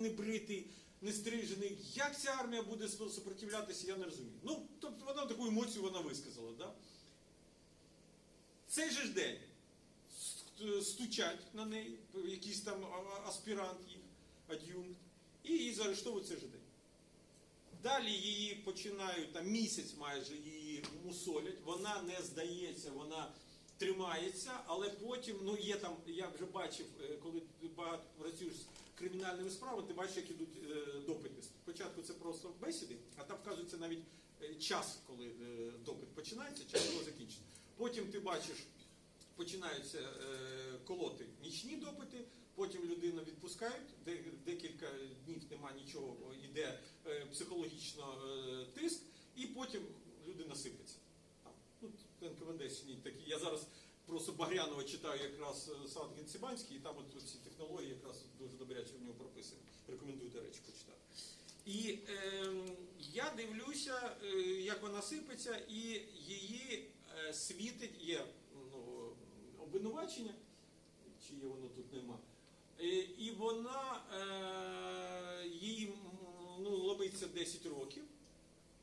не бритий, не стрижений. Як ця армія буде супротивлятися, я не розумію. Ну, тобто вона таку емоцію вона висказала. Да? Цей же ж день стучать на неї, якийсь там аспірант їх, ад'юнкт, і її заарештовують цей же день. Далі її починають, там місяць майже її мусолять, вона не здається, вона тримається, але потім, ну є там, я вже бачив, е, коли багато працюєш кримінальними справами, ти бачиш, як ідуть е, допити. Спочатку це просто бесіди, а там вказується навіть е, час, коли е, допит починається, час коли закінчиться. Потім ти бачиш, починаються е, колоти нічні допити, потім людину відпускають, де, декілька днів нема нічого, йде е, психологічно е, тиск, і потім людина сипеться. Там, ну, НКВД сьогодні такі. Я зараз просто Багрянова читаю якраз е, сад Генсібанський, і там от ці технології якраз дуже добряче в нього прописані. Рекомендую, до речі, почитати. І е, я дивлюся, е, як вона сипеться, і її е, світить, є ну, обвинувачення, чи є воно тут нема. Е, і вона е, їй ну, ломиться 10 років.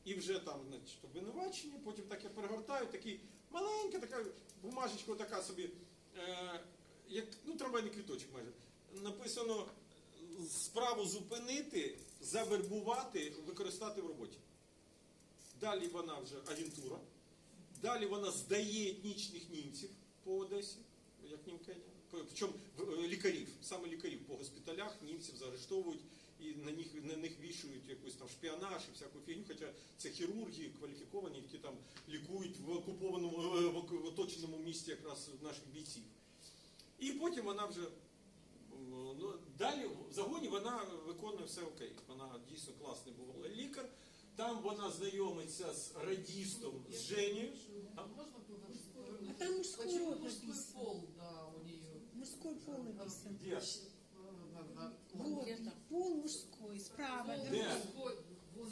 І вже там, значить, обвинувачення, потім так я перегортаю, такий маленька така бумажечка, така собі, е, як ну, трамвайний квіточок майже. Написано справу зупинити, завербувати, використати в роботі. Далі вона вже агентура. Далі вона здає етнічних німців по Одесі, як німкеня. Причому е, лікарів, саме лікарів по госпіталях німців заарештовують і на них, на них вішують якийсь там шпіонаж і всяку фігню, хоча це хірурги кваліфіковані, які там лікують в окупованому, е, в оточеному місті якраз наших бійців. І потім вона вже ну, далі в загоні вона виконує все окей. Вона дійсно класний був лікар. Там вона знайомиться з радістом, з Женєю. А? Там мужской мужской пол, да, у нее? Мужской пол написан. Де? Вот, мужской, справа.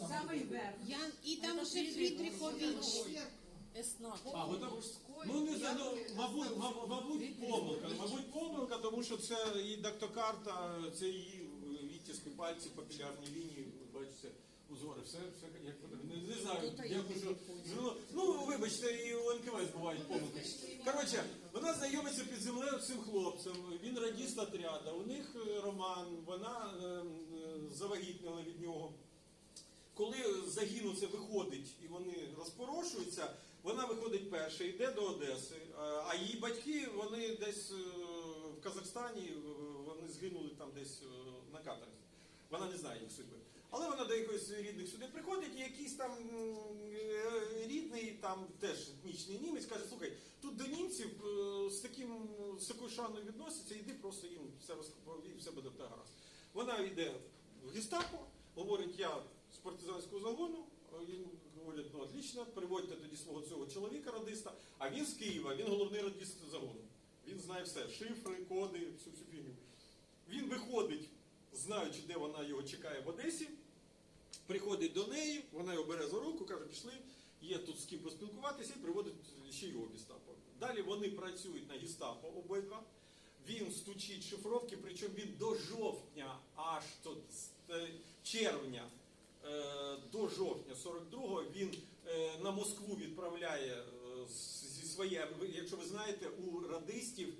Самий верх. Ян, и там уже Фридрих Фридрихович. Еснат. А, ви там, ну не знаю, ну, мабуть, мабуть, мабуть, помилка. Мабуть, помилка, тому що це і дактокарта, це її відтиски пальці, папілярні лінії, бачите, узори, все, все як потрібно. Не, не знаю, дякую, що звернули. Ну, вибачте, і у НКВС бувають помилки. Коротше, вона знайомиться під землею з цим хлопцем, він радіст отряда, у них е, роман, вона е, е, від нього. Коли загін це виходить і вони розпорошуються, вона виходить перша, йде до Одеси. А- її батьки вони десь е, в Казахстані, вони згинули там десь на каторзі. Вона не знає їх судьби. Але вона до якоїсь рідних сюди приходить, і якийсь там е, рідний, там теж етнічний німець каже, слухай, тут до німців е, з таким з такою шаною відносяться, йди просто їм все розповій, все буде в гаразд. Вона йде в гестапо, говорить, я з партизанського загону. Їм говорять, ну отлично, приводьте тоді свого цього чоловіка радиста, а він з Києва, він головний радист загону. Він знає все, шифри, коди, всю всю фігню. Він виходить, знаючи, де вона його чекає в Одесі, приходить до неї, вона його бере за руку, каже, пішли, є тут з ким поспілкуватися і приводить ще його гестапо. Далі вони працюють на гестапо обидва. Він стучить шифровки, причому він до жовтня, аж тут е, червня е, до жовтня 42-го він е, на Москву відправляє зі своє, якщо ви знаєте, у радистів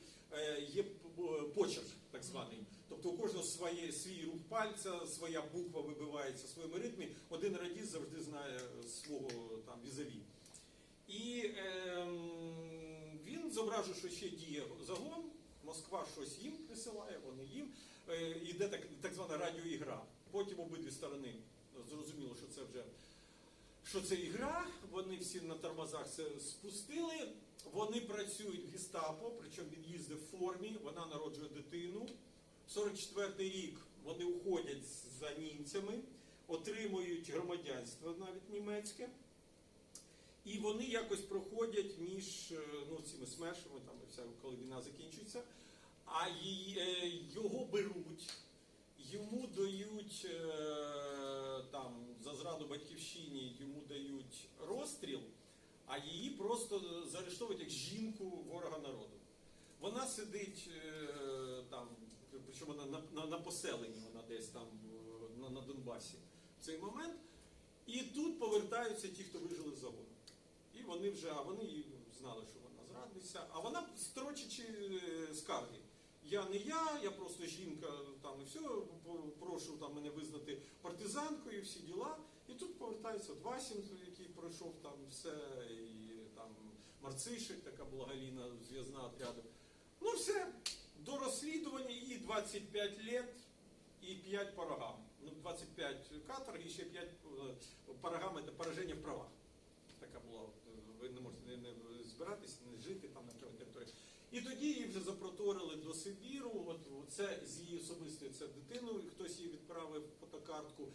є п- п- почерк так званий. Тобто у кожного своє, свій рух пальця, своя буква вибивається в своєму ритмі. Один радіст завжди знає свого там візаві. І ем, він зображує, що ще діє загон, Москва щось їм присилає, вони їм. Е, іде так, так звана радіоігра. Потім обидві сторони зрозуміло, що це вже що це ігра, вони всі на тормозах це спустили. Вони працюють в гестапо, причому він їздить в формі, вона народжує дитину. 44-й рік вони уходять за німцями, отримують громадянство навіть німецьке. І вони якось проходять між е, ну, цими смершами, там, коли війна закінчується, а е, його беруть, йому дають е, там, за зраду батьківщині, йому дають розстріл, а її просто заарештовують як жінку ворога народу. Вона сидить там, причому на, на, на поселенні, вона десь там на Донбасі в цей момент. І тут повертаються ті, хто вижили з загону. І вони вже, а вони знали, що вона зрадниця, а вона строчачи е, скарги. Я не я, я просто жінка там і все, прошу там мене визнати партизанкою, всі діла. І тут повертається от Васін, який пройшов там все, і там Марцишик, така була Галіна, зв'язна отряду. Ну все, до розслідування і 25 лет, і 5 по рогам. Ну, 25 каторг і ще 5 по рогам це пораження в правах. Така була, е, ви не можете не, збиратись, не жити там на території. І тоді її вже запроторили до Сибіру. От це з її особистою це дитиною, хтось їй відправив фотокартку.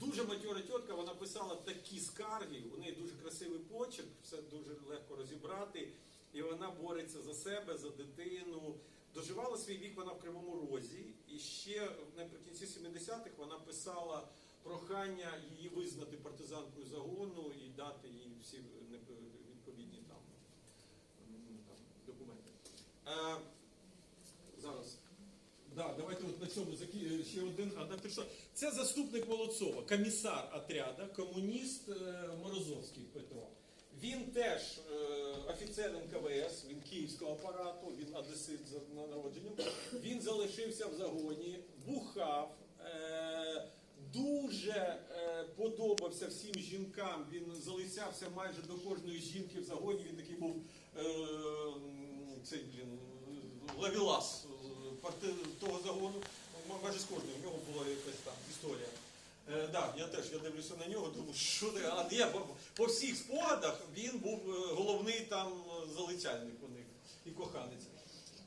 Дуже матьора тітка, вона писала такі скарги, у неї дуже красивий почерк, все дуже легко розібрати. І вона бореться за себе, за дитину. Доживала свій вік вона в Кривому Розі. І ще наприкінці 70-х вона писала прохання її визнати партизанкою загону і дати їй всі відповідні там, там документи. Е, зараз. Да, давайте от на цьому закі... ще один. персона. Це заступник Молодцова, комісар отряда, комуніст е, Морозовський Петро. Він теж е, офіцер НКВС, він київського апарату, він одесит за народженням. Він залишився в загоні, бухав, е, дуже е, подобався всім жінкам. Він залицявся майже до кожної жінки в загоні. Він такий був цей блін, лавілас того загону. Майже з кожним в нього була якась там історія. Е, да, я теж я дивлюся на нього, думаю, що ти, а ні, по, по всіх спогадах він був е, головний там е, залицяльник у них і коханець.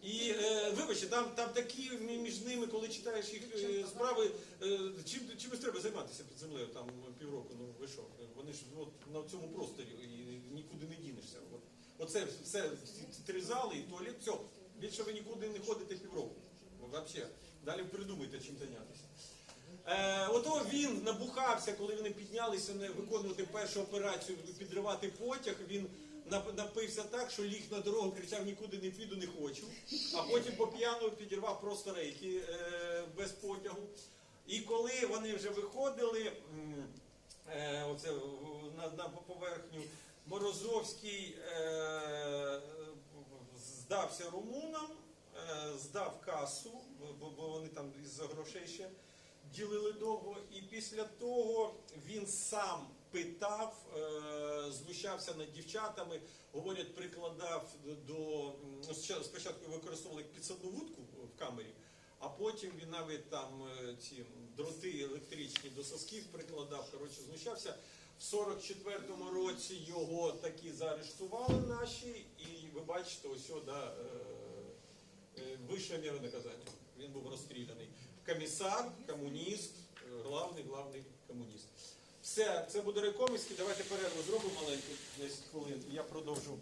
І е, вибачте, там, там такі між ними, коли читаєш їх е, справи, е, чим, чимось треба займатися під землею там півроку, ну ви що, вони ж от на цьому просторі і нікуди не дінешся. От, оце все, три зали і туалет, все, більше ви нікуди не ходите півроку. Взагалі, далі придумайте чим зайнятися. Е, ото він набухався, коли вони піднялися виконувати першу операцію, підривати потяг. Він напився так, що ліг на дорогу, кричав нікуди не піду, не хочу. А потім по п'яну підірвав просто рейки е, без потягу. І коли вони вже виходили, е, оце на, на поверхню, Морозовський здався румунам, здав касу, бо, бо вони там із-за грошей ще ділили довго. І після того він сам питав, е, знущався над дівчатами, говорять, прикладав до спочатку- використовували підсадну вудку в камері. А потім він навіть там е, ці дроти електричні до сосків прикладав, коротше, знущався. В 44-му році його таки заарештували наші, і ви бачите, ось е, е, вища міра наказання. Він був розстріляний. Комісар, комуніст, е, главний, главний комуніст. Все, це буде рекоміський. Давайте перерву зробимо маленьку 10 хвилин. і Я продовжу